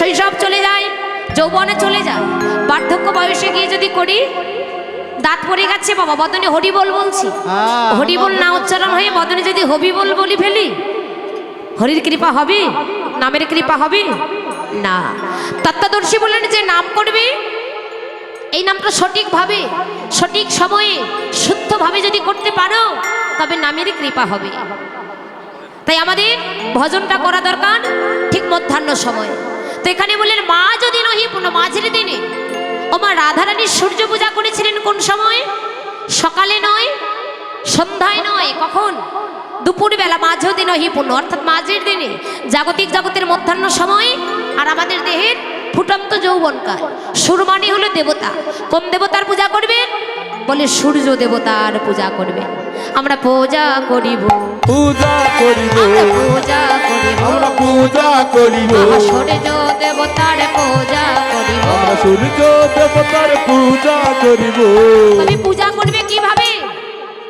শৈশব চলে যায় যৌবনে চলে যায়। বার্ধক্য বয়সে গিয়ে যদি করি দাঁত পড়ে গেছে বাবা বদনে হরি বল বলছি। হ্যাঁ, হরি বল না উচ্চারণ হয়ে বদনে যদি হবি বল বলি ফেলি হরির কৃপা হবে নামের কৃপা হবে? না। তত্ত্বদর্শী বললেন যে নাম করবে এই নামটা সঠিকভাবে সঠিক সময়ে শুদ্ধভাবে যদি করতে পারো তবে নামের কৃপা হবে। তাই আমাদের ভজনটা করা দরকার ঠিক মধ্যাহ্ন সময়। তো এখানে বললেন, মা যদি নহি মাঝের দিনে। ও মা, রাধারানী সূর্য পূজা করেছিলেন কোন সময়? সকালে নয়, সন্ধ্যায় নয়, কখন? দুপুরবেলা মাঝেও দিন পুণ্য, অর্থাৎ মাঝের দিনে, জাগতিক জগতের মধ্যাহ্ন সময়, আর আমাদের দেহের ফুটন্ত যৌবনকাল। সুরমানি হলো দেবতা। কোন দেবতার পূজা করবেন? বলে সূর্য দেবতার পূজা করবেন। আমরা পূজা করিব। পূজা করিব। পূজা করিব। আমরা পূজা করিব। সূর্য দেবতার পূজা করিব। আমরা সূর্য দেবতার পূজা করিব। তুমি পূজা করবে কীভাবে?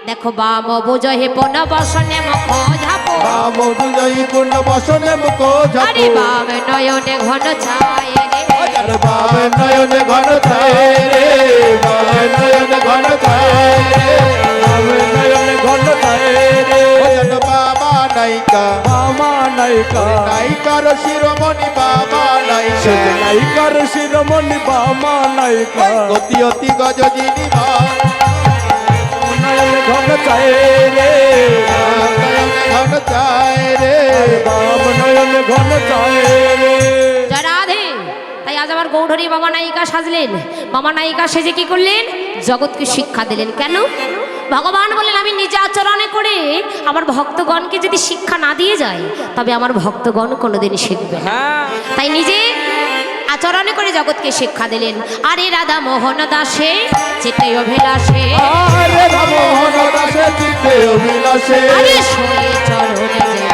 দেখো বাম বুঝে পন বসনে মুখ ঝাপো। রাম দুজয়ী পূর্ণ বসনে মুখ আরে ঝাপো বাম নয়নে ঘন ছায় আরে নয়নে ঘন ছায় রে নয়নে ঘন ছায় রে নয়নে ঘন ছায় রে ভজন বাবা নাইকা বাবা নাইকা নাইকার শিরোমণি বাবা নাইকা নাইকার শিরোমণি বাবা নাইকা গতি অতি গজজিনি মা। নয়নে ঘন ছায় রে নয়নে ঘন ছায় রে বাবা নয়নে ঘন ছায় রে আমার গৌধরী বাবা নায়িকা সাজলেন। বাবা নায়িকা সেজে কি করলেন? জগৎকে শিক্ষা দিলেন। কেন? ভগবান বলেন আমি নিজে আচরণে করে আমার ভক্তগণকে যদি শিক্ষা না দিয়ে যায় তবে আমার ভক্তগণ কোনোদিন শিখবে না। তাই নিজে আচরণে করে জগৎকে শিক্ষা দিলেন। আরে রাধা মোহন দাসে চিত্তে অভিলাষে। আরে চরণে যে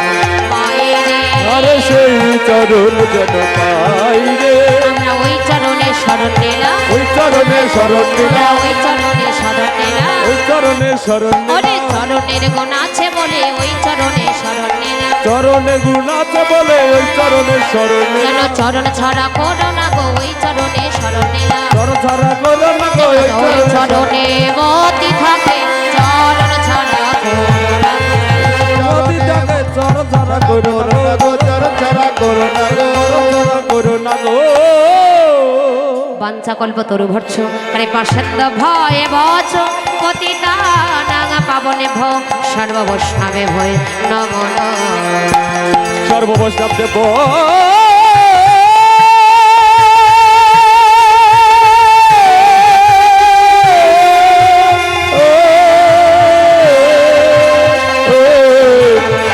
পায়ে রে। আরে সেই চরণ যেন পাই রে। আমরা ওই চরণে শরণ নিলাম ওই চরণে শরণ নিলাম ওই চরণে শরণ নিলাম ওই চরণে শরণ ওরে চরণের গুণ আছে বলে ওই চরণে শরণ নিলাম চরণে গুণ আছে বলে ওই চরণে শরণ চরণ ছড়া করো না গো ওই চরণে শরণ ছাড়া করো না গো ওই চরণে চরণে গতি থাকে চরণ ছড়া করো না। গো। থাকে চর ছাড়া করো না গো চর ছাড়া করো না গো। বাঞ্ছা কল্প তরু ভর্ষ করে পাশাদ্দ ভয়ে বচ। পতিতা নাঙা পাবনে ভ। সর্ববৈষ্ণবে ভয় নমন সর্ববৈষ্ণব দেব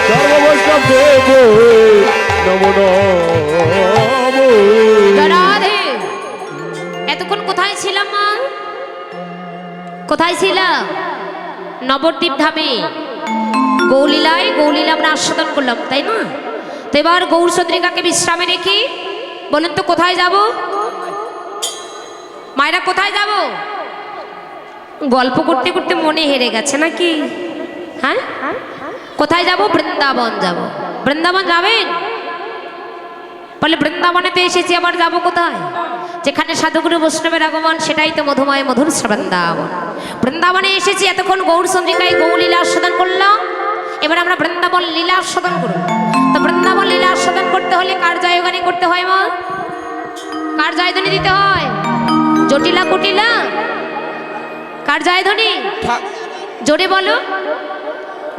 সর্ববৈষ্ণব কোথায় ছিলাম মা? কোথায় ছিলাম? নবদ্বীপ ধামে। গৌলীলায় গৌলীলা আমরা আস্বাদন করলাম, তাই না তো এবার গৌর চন্দ্রিকাকে বিশ্রামে রেখে বলুন তো কোথায় যাব? মায়েরা কোথায় যাব? গল্প করতে করতে মনে হেরে গেছে নাকি? হ্যাঁ? কোথায় যাব? বৃন্দাবন যাব। বৃন্দাবন যাবেন? বলে বৃন্দাবনেতে এসেছি, আবার যাব কোথায়? যেখানে সাধুগুরু বৈষ্ণবের আগমন সেটাই তো মধুময় মধুর বৃন্দাবন বৃন্দাবনে এসেছি এতক্ষণ গৌর চন্দ্রিকায় গৌ লীলা আস্বাদন করলাম। এবার আমরা বৃন্দাবন লীলা আস্বাদন করব। তো বৃন্দাবন লীলা আস্বাদন করতে হলে কার জয়গানি করতে হয় মা? কার জয়ধ্বনি দিতে হয়? জটিলা কুটিলা? কার জয়ধ্বনি? জোরে বলো।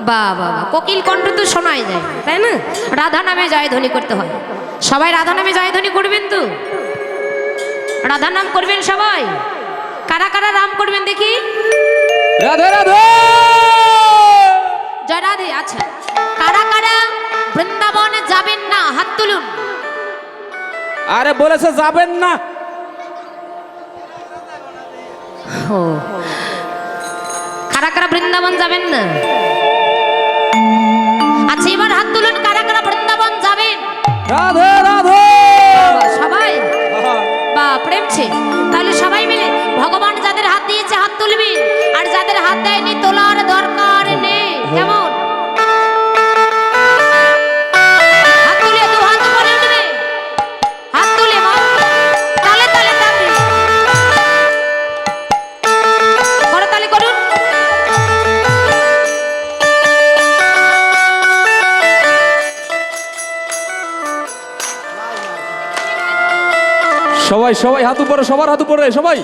বা বাবা কোকিল কণ্ঠ তো শোনাই যায় তাই না? রাধা নামে জয়ধ্বনি করতে হয়। সবাই রাধা নামে জয়ধ্বনি করবেন তো? রাধা নাম করবেন সবাই। কারা কারা নাম করবেন দেখি? রাধে রাধে! জয় রাধে আচ্ছা। কারা কারা বৃন্দাবনে যাবেন না? হাত তুলুন। আরে বলেছে যাবেন না। ও। কারা কারা বৃন্দাবন যাবেন না? আচ্ছা এবার হাত তুলুন কারা কারা বৃন্দাবন যাবেন? রাধে রাধে! প্রেমছে তাহলে সবাই মিলে ভগবান যাদের হাত দিয়েছে হাত তুলবি। আর যাদের হাত দেয়নি, তোলার দরকার সবাই সবাই হাত উপরে সবার হাত উপরে সবাই।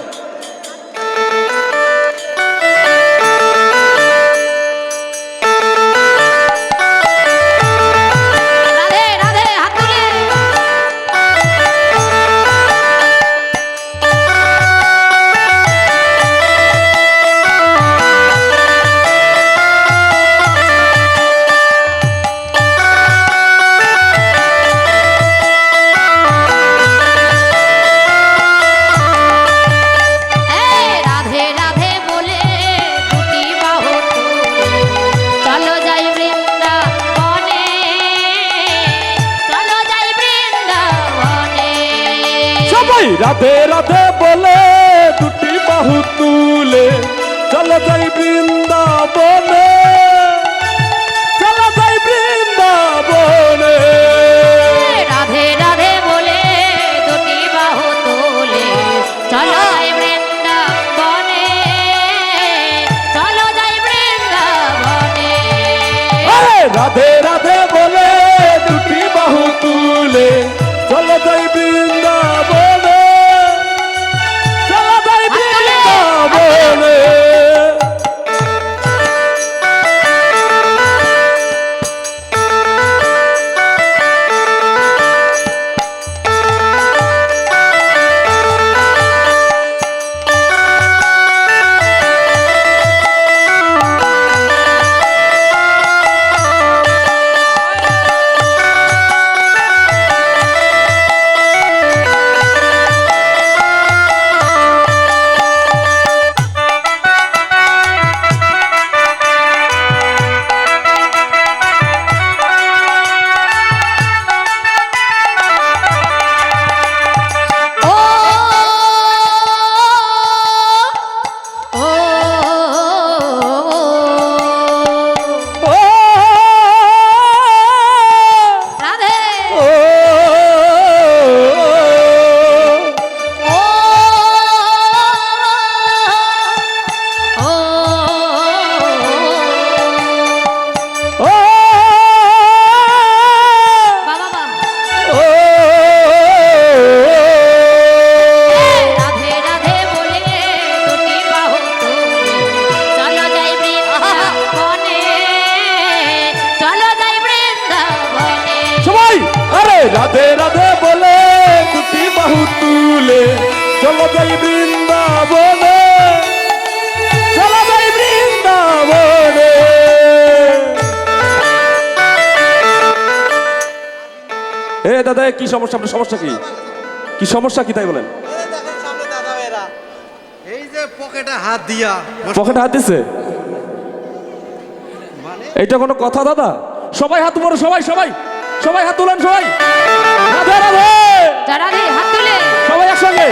রাধে রাধে বলে দুটি বাহু তুলে চলো যাই বৃন্দাবনে। চলো যাই বৃন্দাবনে। রাধে রাধে বলে দুটি বাহু তুলে চলো বৃন্দাবনে। চলো যাই বৃন্দাবনে। রাধে আরে রাধে রাধে বলে দুটি বাহু তুলে চলো যাই বৃন্দাবনে। চলো যাই বৃন্দাবনে। এ দাদা কি সমস্যা? আপনার সমস্যা কি? কি সমস্যা কি তাই বলেন? এই যে পকেটে হাত দিয়া। পকেটে হাত দিছে? মানে? এইটা কোনো কথা দাদা? সবাই হাত উপরে সবাই সবাই। সবাই হাত তুলেন সবাই। রাধে রাধে। রাধে হাত তুলে সবাই একসঙ্গে।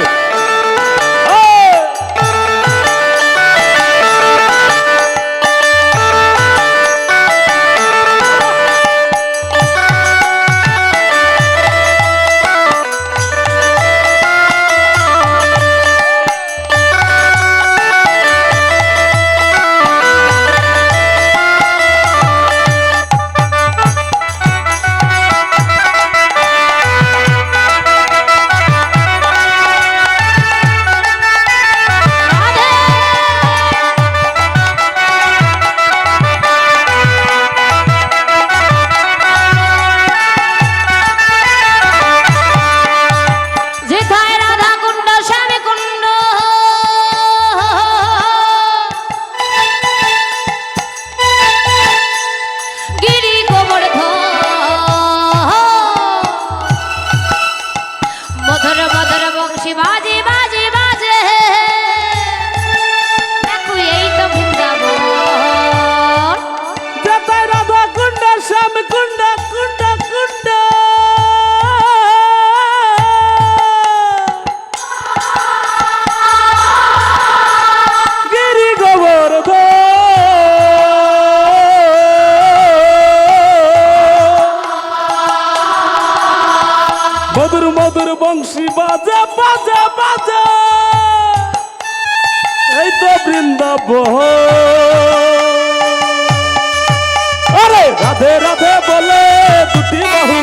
তো বৃন্দাবন আরে রাধে রাধে বলে দুটি বাহু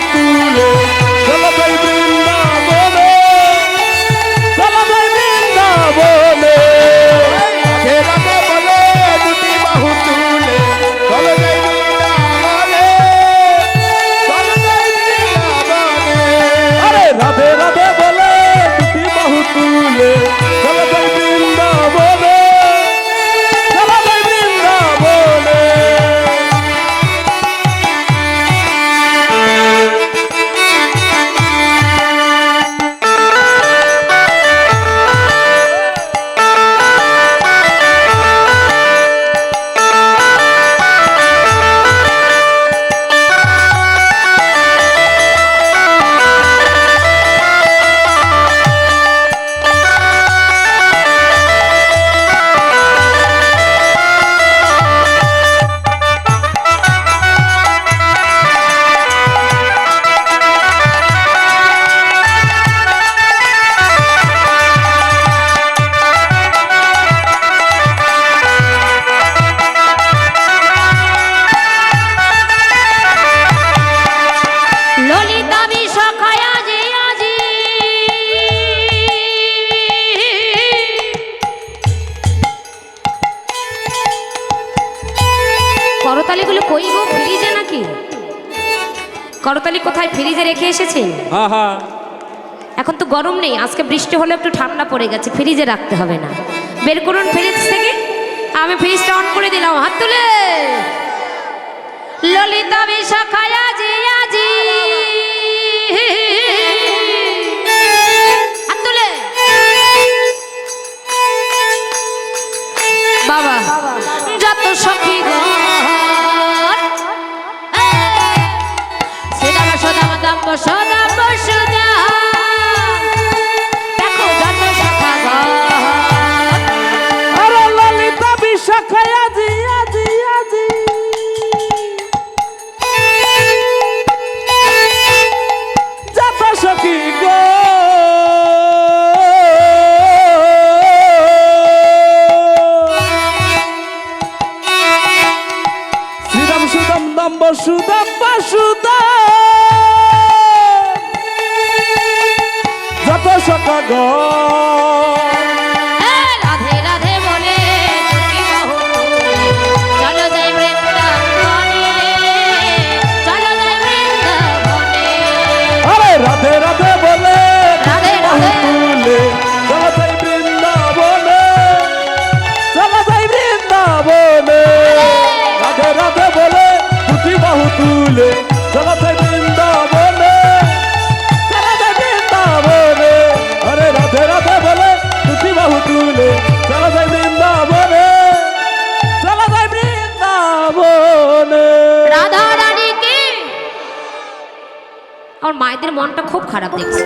হ্যাঁ হ্যাঁ। এখন তো গরম নেই, আজকে বৃষ্টি হলে একটু ঠান্ডা পড়ে গেছে, ফ্রিজে রাখতে হবে না। বের করুন ফ্রিজ থেকে। আমি ফ্রিজটা অন করে দিলাম, হাত তুলে। ললিতা বিশাখায় আজি আজি। হাত তুলে। বাবা, যত দাম সুদাম বসুদাম সুদাম সুদাম যত সখা চলো বৃন্দাবনে চলো বৃন্দাবনে, আরে রাধে রাধে বলে বাহু তুলে চলো বৃন্দাবনে বৃন্দাবনে। রাধা রানী আমার মায়েদের মনটা খুব খারাপ দেখছে।